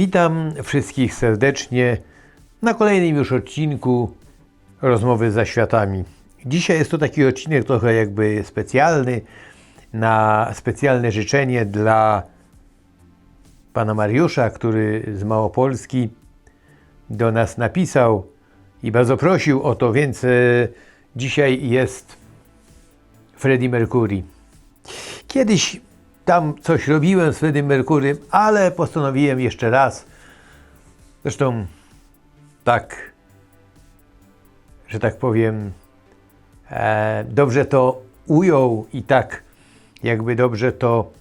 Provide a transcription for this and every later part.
Witam wszystkich serdecznie na kolejnym już odcinku Rozmowy za światami. Dzisiaj jest to taki odcinek trochę jakby specjalny, na specjalne życzenie dla pana Mariusza, który z Małopolski do nas napisał i bardzo prosił o to, więc e, dzisiaj jest Freddie Mercury. Kiedyś tam coś robiłem z Freddie Mercurym, ale postanowiłem jeszcze raz. Zresztą tak, że tak powiem, e, dobrze to ujął i tak jakby dobrze to,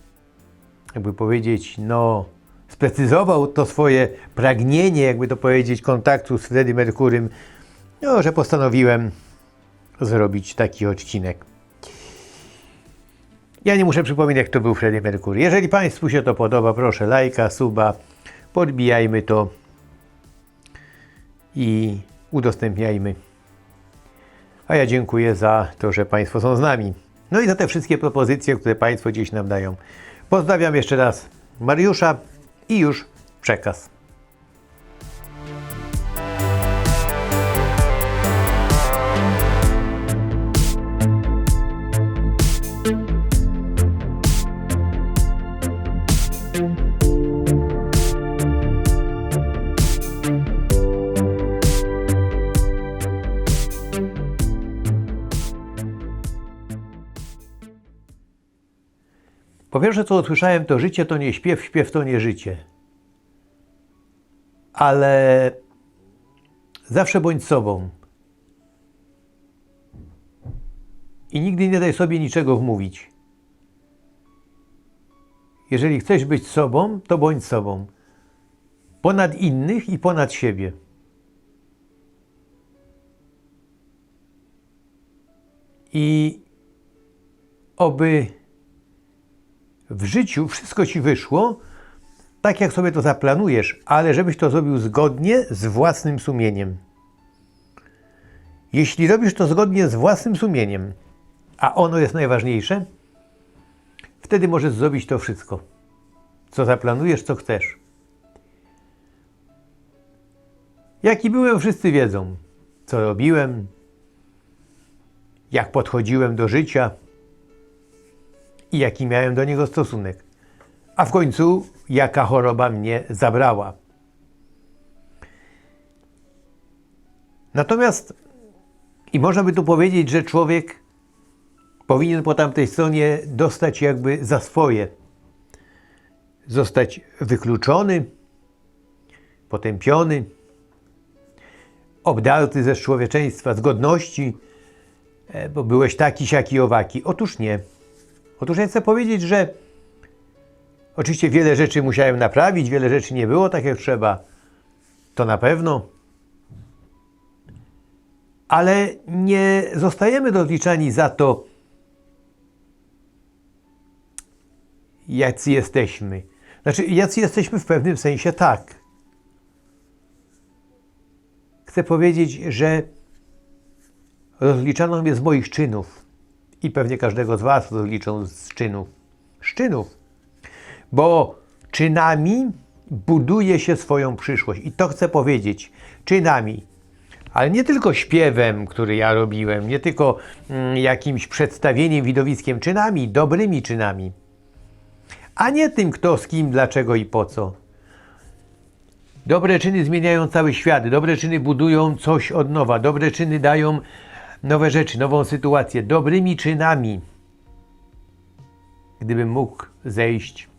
jakby powiedzieć, no sprecyzował to swoje pragnienie, jakby to powiedzieć, kontaktu z Freddie Mercurym, no, że postanowiłem zrobić taki odcinek. Ja nie muszę przypominać, jak to był Freddie Mercury. Jeżeli Państwu się to podoba, proszę lajka, suba, podbijajmy to i udostępniajmy. A ja dziękuję za to, że Państwo są z nami. No i za te wszystkie propozycje, które Państwo gdzieś nam dają. Pozdrawiam jeszcze raz Mariusza i już przekaz. Po pierwsze, co usłyszałem, to życie to nie śpiew, śpiew to nie życie. Ale zawsze bądź sobą. I nigdy nie daj sobie niczego wmówić. Jeżeli chcesz być sobą, to bądź sobą. Ponad innych i ponad siebie. I oby w życiu wszystko ci wyszło tak, jak sobie to zaplanujesz, ale żebyś to zrobił zgodnie z własnym sumieniem. Jeśli robisz to zgodnie z własnym sumieniem, a ono jest najważniejsze, wtedy możesz zrobić to wszystko, co zaplanujesz, co chcesz. Jaki byłem, wszyscy wiedzą, co robiłem, jak podchodziłem do życia i jaki miałem do niego stosunek. A w końcu, jaka choroba mnie zabrała. Natomiast, i można by tu powiedzieć, że człowiek powinien po tamtej stronie dostać jakby za swoje. Zostać wykluczony, potępiony, obdarty ze człowieczeństwa, z godności, e, bo byłeś taki, siaki, owaki. Otóż nie. Otóż ja chcę powiedzieć, że oczywiście wiele rzeczy musiałem naprawić, wiele rzeczy nie było tak jak trzeba. To na pewno. Ale nie zostajemy rozliczani za to, jacy jesteśmy. Znaczy, jacy jesteśmy w pewnym sensie tak. Chcę powiedzieć, że rozliczano mnie z moich czynów i pewnie każdego z Was rozliczą z czynów. Z czynów. Bo czynami buduje się swoją przyszłość. I to chcę powiedzieć. Czynami. Ale nie tylko śpiewem, który ja robiłem, nie tylko mm, jakimś przedstawieniem, widowiskiem, czynami, dobrymi czynami. A nie tym, kto z kim, dlaczego i po co. Dobre czyny zmieniają cały świat. Dobre czyny budują coś od nowa. Dobre czyny dają nowe rzeczy, nową sytuację. Dobrymi czynami, gdybym mógł zejść,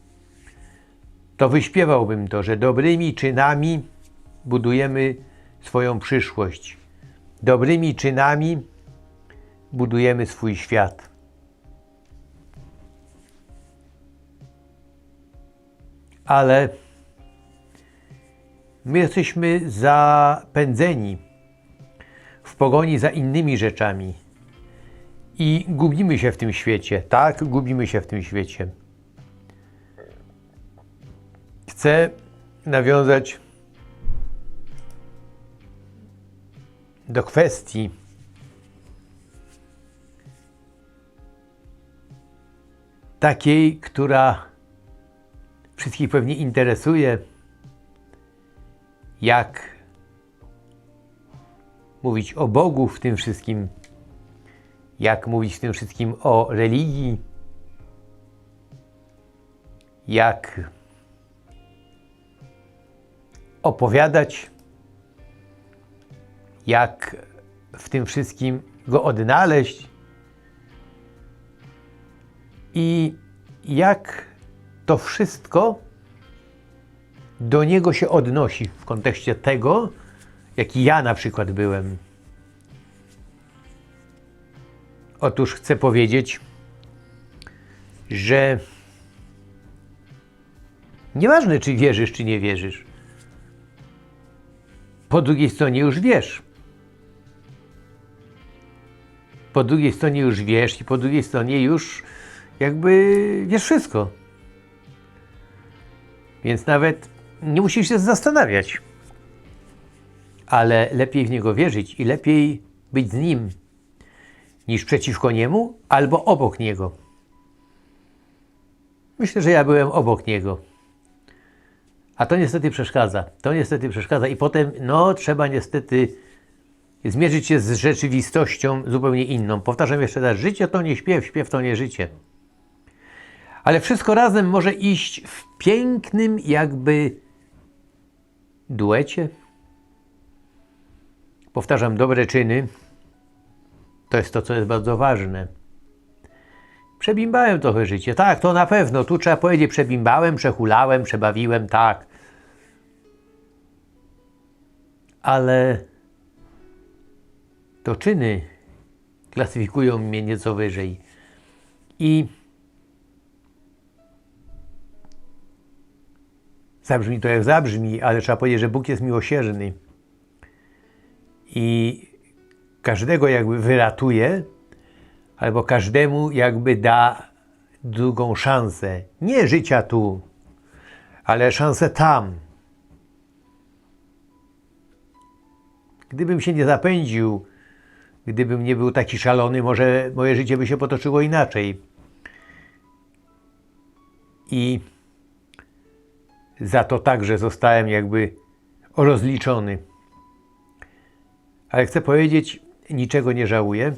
to wyśpiewałbym to, że dobrymi czynami budujemy swoją przyszłość. Dobrymi czynami budujemy swój świat. Ale my jesteśmy zapędzeni w pogoni za innymi rzeczami i gubimy się w tym świecie. Tak, gubimy się w tym świecie. Chcę nawiązać do kwestii takiej, która wszystkich pewnie interesuje, jak mówić o Bogu w tym wszystkim, jak mówić w tym wszystkim o religii, jak opowiadać, jak w tym wszystkim go odnaleźć i jak to wszystko do niego się odnosi w kontekście tego, jaki ja na przykład byłem. Otóż chcę powiedzieć, że nieważne, czy wierzysz, czy nie wierzysz, po drugiej stronie już wiesz. Po drugiej stronie już wiesz i po drugiej stronie już jakby wiesz wszystko. Więc nawet nie musisz się zastanawiać. Ale lepiej w niego wierzyć i lepiej być z nim niż przeciwko niemu albo obok niego. Myślę, że ja byłem obok niego. A to niestety przeszkadza. To niestety przeszkadza i potem, no, trzeba niestety zmierzyć się z rzeczywistością zupełnie inną. Powtarzam jeszcze raz, życie to nie śpiew, śpiew to nie życie. Ale wszystko razem może iść w pięknym jakby duecie. Powtarzam, dobre czyny to jest to, co jest bardzo ważne. Przebimbałem trochę życie. Tak, to na pewno. Tu trzeba powiedzieć, przebimbałem, przehulałem, przebawiłem, tak. Ale to czyny klasyfikują mnie nieco wyżej. I zabrzmi to jak zabrzmi, ale trzeba powiedzieć, że Bóg jest miłosierny. I każdego jakby wyratuje, albo każdemu jakby da drugą szansę. Nie życia tu, ale szansę tam. Gdybym się nie zapędził, gdybym nie był taki szalony, może moje życie by się potoczyło inaczej. I za to także zostałem jakby rozliczony. Ale chcę powiedzieć, niczego nie żałuję.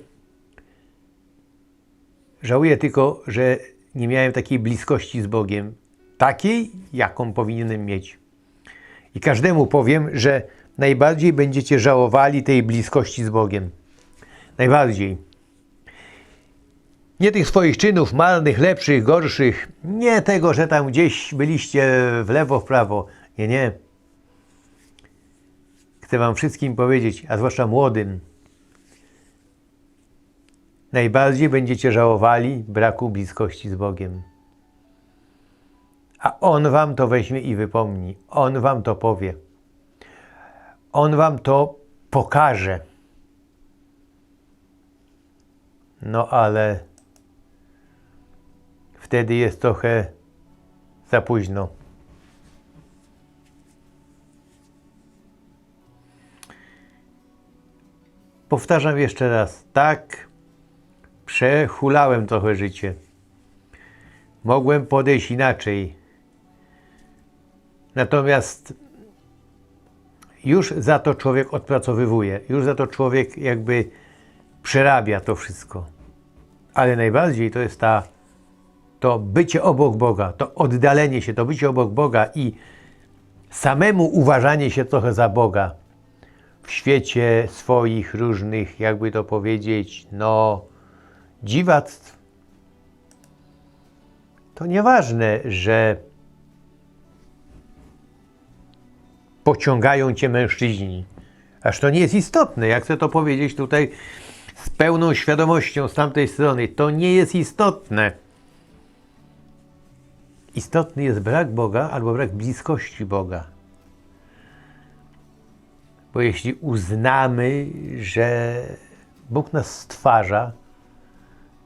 Żałuję tylko, że nie miałem takiej bliskości z Bogiem, takiej, jaką powinienem mieć. I każdemu powiem, że najbardziej będziecie żałowali tej bliskości z Bogiem. Najbardziej. Nie tych swoich czynów marnych, lepszych, gorszych, nie tego, że tam gdzieś byliście w lewo, w prawo. Nie, nie. Chcę Wam wszystkim powiedzieć, a zwłaszcza młodym, najbardziej będziecie żałowali braku bliskości z Bogiem. A On Wam to weźmie i wypomni. On Wam to powie. On Wam to pokaże. No ale wtedy jest trochę za późno. Powtarzam jeszcze raz, tak, przehulałem trochę życie. Mogłem podejść inaczej. Natomiast już za to człowiek odpracowywuje, już za to człowiek jakby przerabia to wszystko. Ale najbardziej to jest ta, to bycie obok Boga, to oddalenie się, to bycie obok Boga i samemu uważanie się trochę za Boga w świecie swoich różnych, jakby to powiedzieć, no, dziwactw. To nieważne, że pociągają cię mężczyźni. Aż to nie jest istotne. Jak chcę to powiedzieć tutaj z pełną świadomością z tamtej strony, to nie jest istotne. Istotny jest brak Boga albo brak bliskości Boga. Bo jeśli uznamy, że Bóg nas stwarza,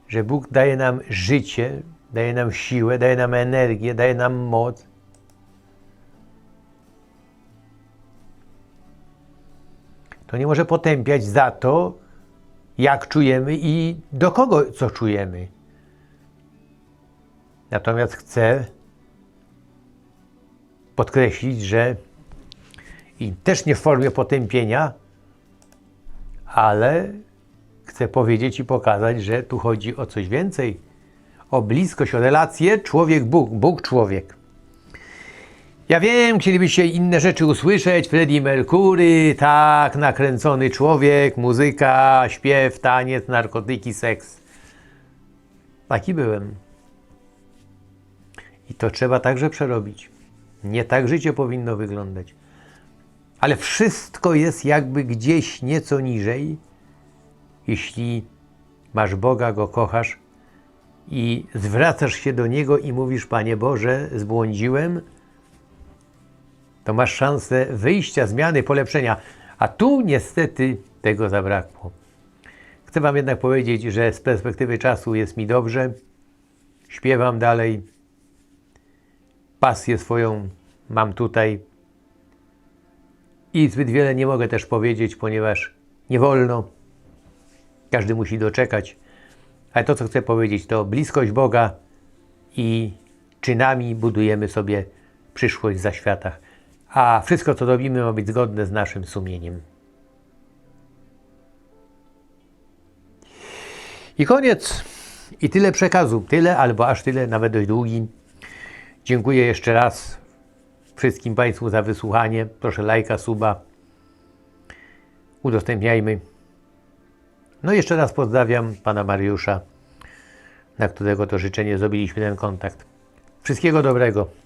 że Bóg daje nam życie, daje nam siłę, daje nam energię, daje nam moc, to nie może potępiać za to, jak czujemy i do kogo co czujemy. Natomiast chcę podkreślić, że i też nie w formie potępienia, ale chcę powiedzieć i pokazać, że tu chodzi o coś więcej. O bliskość, o relację człowiek-Bóg, Bóg-człowiek. Ja wiem, chcielibyście inne rzeczy usłyszeć. Freddie Mercury, tak, nakręcony człowiek, muzyka, śpiew, taniec, narkotyki, seks. Taki byłem. I to trzeba także przerobić. Nie tak życie powinno wyglądać. Ale wszystko jest jakby gdzieś nieco niżej, jeśli masz Boga, go kochasz i zwracasz się do Niego i mówisz, Panie Boże, zbłądziłem, to masz szansę wyjścia, zmiany, polepszenia. A tu niestety tego zabrakło. Chcę Wam jednak powiedzieć, że z perspektywy czasu jest mi dobrze. Śpiewam dalej. Pasję swoją mam tutaj. I zbyt wiele nie mogę też powiedzieć, ponieważ nie wolno. Każdy musi doczekać. Ale to, co chcę powiedzieć, to bliskość Boga i czynami budujemy sobie przyszłość za światach. A wszystko, co robimy, ma być zgodne z naszym sumieniem. I koniec. I tyle przekazu. Tyle, albo aż tyle, nawet dość długi. Dziękuję jeszcze raz wszystkim Państwu za wysłuchanie. Proszę lajka, suba. Udostępniajmy. No i jeszcze raz pozdrawiam Pana Mariusza, na którego to życzenie zrobiliśmy ten kontakt. Wszystkiego dobrego.